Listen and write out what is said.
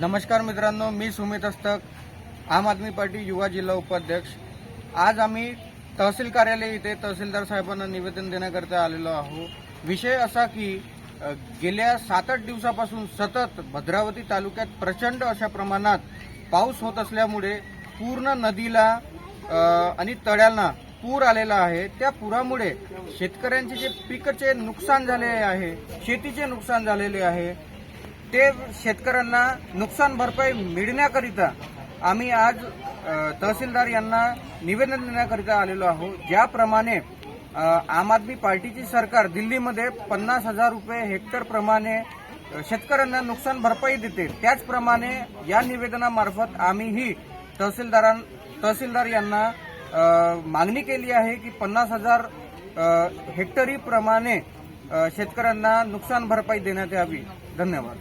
नमस्कार मित्रांनो मी सुमित अस्तक आम आदमी पार्टी युवा जिल्हा उपाध्यक्ष. आज आम्ही तहसील कार्यालय इथे तहसीलदार साहेबांना निवेदन देण्याकरता आलेलो आहोत. विषय असा की गेल्या सात आठ दिवसापासून सतत भद्रावती तालुक्यात प्रचंड अशा प्रमाणात पाऊस होत असल्यामुळे पूर्ण नदीला आणि तळ्यांना पूर आलेला आहे. त्या पुरामुळे शेतकऱ्यांचे जे पिकाचे नुकसान झालेले आहे शेतीचे नुकसान झालेले आहे ते शेतकऱ्यांना नुकसान भरपाई मिळण्याकरिता आम्ही आज तहसीलदार यांना निवेदन देण्याकरिता आलेलो आहोत. ज्याप्रमाणे आम आदमी पार्टीची सरकार दिल्लीमध्ये पन्नास हजार रुपये हेक्टरप्रमाणे शेतकऱ्यांना नुकसान भरपाई देते त्याचप्रमाणे या निवेदनामार्फत आम्हीही तहसीलदारां तहसीलदार यांना मागणी केली आहे की पन्नास हजार हेक्टरीप्रमाणे शेतकऱ्यांना नुकसान भरपाई देण्यात यावी. धन्यवाद.